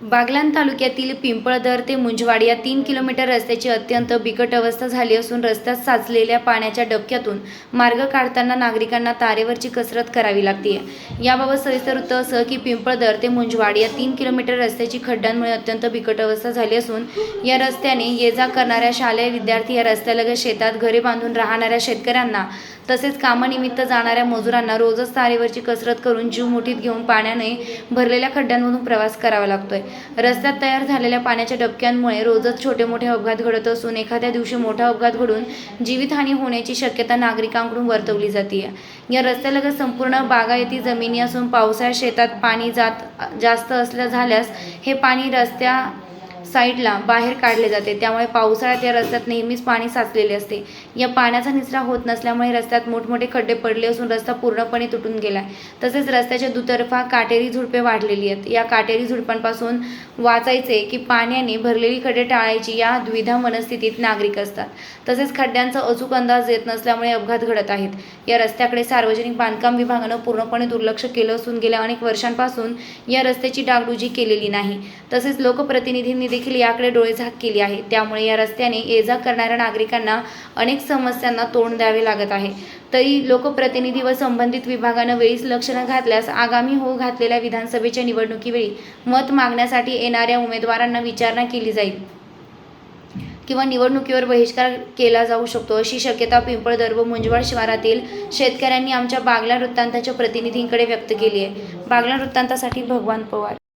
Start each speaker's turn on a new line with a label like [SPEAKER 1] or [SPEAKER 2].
[SPEAKER 1] बागलाण तालुक्यातील पिंपळदर ते मुंजवाड या तीन किलोमीटर रस्त्याची अत्यंत बिकट अवस्था झाली असून रस्त्यात साचलेल्या पाण्याच्या डबक्यातून मार्ग काढताना नागरिकांना तारेवरची कसरत करावी लागते. याबाबत सविस्तर वृत्त असं की पिंपळदर ते मुंजवाड या तीन किलोमीटर रस्त्याची खड्ड्यांमुळे अत्यंत बिकट अवस्था झाली असून या रस्त्याने ये जा करणाऱ्या शालेय विद्यार्थी या रस्त्यालगत शेतात घरे बांधून राहणाऱ्या शेतकऱ्यांना तसेच कामानिमित्त जाणाऱ्या मजुरांना रोजच तारेवरची कसरत करून जीव मुठीत घेऊन पाण्याने भरलेल्या खड्ड्यांमधून प्रवास करावा लागतोय. रस्त्यात तयार झालेल्या पाण्याच्या डबक्यांमुळे रोजच छोटे मोठे अपघात घडत असून एखाद्या दिवशी मोठा अपघात घडून जीवितहानी होण्याची शक्यता नागरिकांकडून वर्तवली जाते या रस्त्यालगत संपूर्ण बागायती जमिनी असून पावसाळ्यात शेतात पाणी जात जास्त असल्या झाल्यास हे पाणी रस्त्या साईडला बाहेर काढले जाते. त्यामुळे पावसाळ्यात या रस्त्यात नेहमीच पाणी साचलेले असते. या पाण्याचा निचरा होत नसल्यामुळे रस्त्यात मोठमोठे खड्डे पडले असून रस्ता पूर्णपणे तुटून गेला आहे तसेच रस्त्याच्या दुतर्फा काटेरी झुडपे वाढलेली आहेत. या काटेरी झुडपांपासून वाचायचे की पाण्याने भरलेली खड्डे टाळायची या द्विधा मनस्थितीत नागरिक असतात. तसेच खड्ड्यांचा अचूक अंदाज येत नसल्यामुळे अपघात घडत आहेत. या रस्त्याकडे सार्वजनिक बांधकाम विभागानं पूर्णपणे दुर्लक्ष केलं असून गेल्या अनेक वर्षांपासून या रस्त्याची डागडुजी केलेली नाही. तसेच लोकप्रतिनिधींनी देखील याकडे डोळेझाक केली आहे. त्यामुळे या रस्त्याने ये जा करणाऱ्या नागरिकांना अनेक समस्यांना तोंड द्यावे लागत आहे. तरी लोकप्रतिनिधी व संबंधित विभागानं वेळीच लक्ष न घातल्यास आगामी होऊ घातलेल्या विधानसभेच्या निवडणुकीवेळी मत मागण्यासाठी येणाऱ्या उमेदवारांना विचारणा केली जाईल किंवा निवडणुकीवर बहिष्कार केला जाऊ शकतो अशी शक्यता पिंपळदर व मुंजवाड शिवारातील शेतकऱ्यांनी आमच्या बागला वृत्तांताच्या प्रतिनिधींकडे व्यक्त केली आहे. बागला वृत्तांतासाठी भगवान पवार.